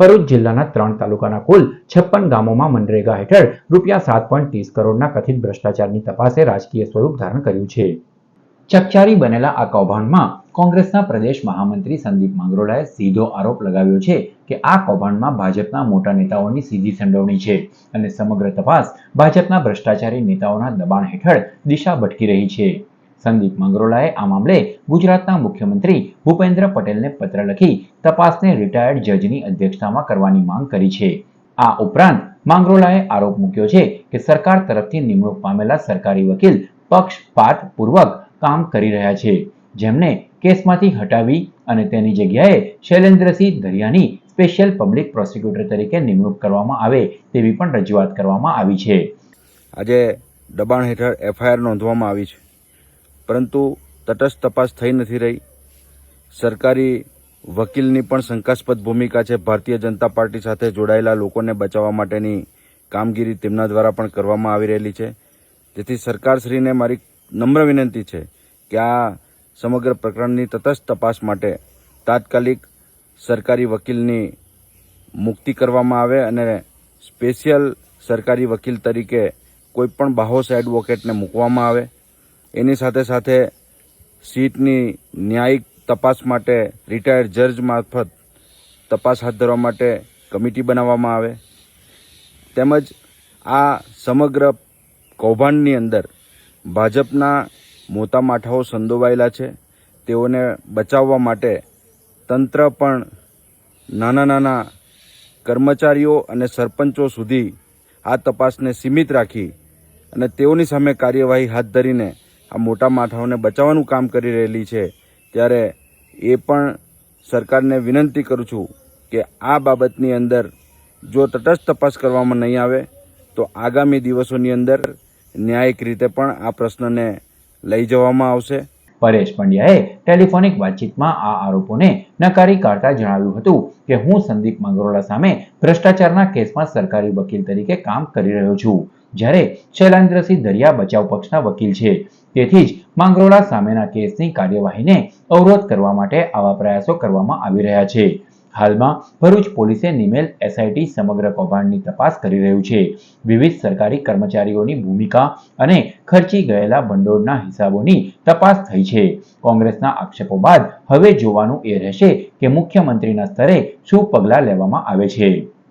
ભરૂચ જિલ્લાના ત્રણ તાલુકાના કુલ છપ્પન ગામોમાં મનરેગા હેઠળ રૂપિયા સાત પોઈન્ટ ત્રીસ કરોડના કથિત ભ્રષ્ટાચારની તપાસે રાજકીય સ્વરૂપ ધારણ કર્યું છે. ચકચારી બનેલા આ કૌભાંડમાં કોંગ્રેસના પ્રદેશ મહામંત્રી સંદીપ માંગરોળાએ સીધો આરોપ લગાવ્યો છે કે આ કૌભાંડમાં ભાજપના મોટા નેતાઓની સીધી સંડોવણી છે અને સમગ્ર તપાસ ભાજપના ભ્રષ્ટાચારી નેતાઓના દબાણ હેઠળ દિશા ભટકી રહી છે. સંદીપ મંગરોલાએ આ મામલે ગુજરાતના મુખ્યમંત્રી ભૂપેન્દ્ર પટેલને પત્ર લખી તપાસને રિટાયર્ડ જજની અધ્યક્ષતામાં કરવાની માંગ કરી છે. આ ઉપરાંત માંગરોલાએ આરોપ મૂક્યો છે કે સરકાર તરફથી નિમણૂક પામેલા સરકારી વકીલ પક્ષપાત પૂર્વક કામ કરી રહ્યા છે. જેમને કેસમાંથી હટાવી અને તેની જગ્યાએ શૈલેન્દ્રસિંહ દરિયાની સ્પેશિયલ પબ્લિક પ્રોસિક્યુટર તરીકે નિમણૂક કરવામાં આવે તેવી પણ રજૂઆત કરવામાં આવી છે. આજે દબાણ હેઠળ એફઆઈઆર નોંધવામાં આવી છે. પરંતુ તટસ્થ તપાસ થઈ નથી રહી. સરકારી વકીલની પણ શંકાસ્પદ ભૂમિકા છે. ભારતીય જનતા પાર્ટી સાથે જોડાયેલા લોકોને બચાવવા માટેની કામગીરી તેમના દ્વારા પણ કરવામાં આવી રહેલી છે. જેથી સરકારશ્રીને મારી નમ્ર વિનંતી છે કે આ સમગ્ર પ્રકરણની તટસ્થ તપાસ માટે તાત્કાલિક સરકારી વકીલની મુક્તિ કરવામાં આવે અને સ્પેશિયલ સરકારી વકીલ તરીકે કોઈપણ બાહોશ એડવોકેટને મૂકવામાં આવે. એની સાથે સાથે સીટની ન્યાયિક તપાસ માટે રિટાયર્ડ જજ મારફત તપાસ હાથ ધરવા માટે કમિટી બનાવવામાં આવે. તેમજ આ સમગ્ર કૌભાંડની અંદર ભાજપના મોટા માઠાઓ સંડોવાયેલા છે. તેઓને બચાવવા માટે તંત્ર પણ નાના નાના કર્મચારીઓ અને સરપંચો સુધી આ તપાસને સીમિત રાખી અને તેઓની સામે કાર્યવાહી હાથ ધરીને આ મોટા માથાઓને બચાવવાનું કામ કરી રહેલી છે, ત્યારે એ પણ સરકારને વિનંતી કરું છું કે આ બાબતની અંદર જો તટસ્થ તપાસ કરવામાં નહીં આવે, તો આગામી દિવસોની અંદર ન્યાયિક રીતે પણ આ પ્રશ્નને લઈ જવામાં આવશે. પરેશ પંડ્યાએ ટેલિફોનિક વાતચીતમાં આ આરોપોને નકારી કાઢતા જણાવ્યું હતું કે હું સંદીપ માંગરોળા સામે ભ્રષ્ટાચારના કેસમાં સરકારી વકીલ તરીકે કામ કરી રહ્યો છું. જ્યારે શૈલેન્દ્રસિંહ દરિયા બચાવ પક્ષના વકીલ છે તેથી જ માંગરોળા સામેના કેસની કાર્યવાહીને અવરોધ કરવા માટે આવા પ્રયાસો કરવામાં આવી રહ્યા છે. હાલમાં ભરૂચ પોલીસે નિમેલ એસઆઈટી સમગ્ર કૌભાંડની તપાસ કરી રહ્યું છે. વિવિધ સરકારી કર્મચારીઓની ભૂમિકા અને ખર્ચી ગયેલા ભંડોળના હિસાબોની તપાસ થઈ છે. કોંગ્રેસના આક્ષેપો બાદ હવે જોવાનું એ રહેશે કે મુખ્યમંત્રીના સ્તરે શું પગલાં લેવામાં આવે છે.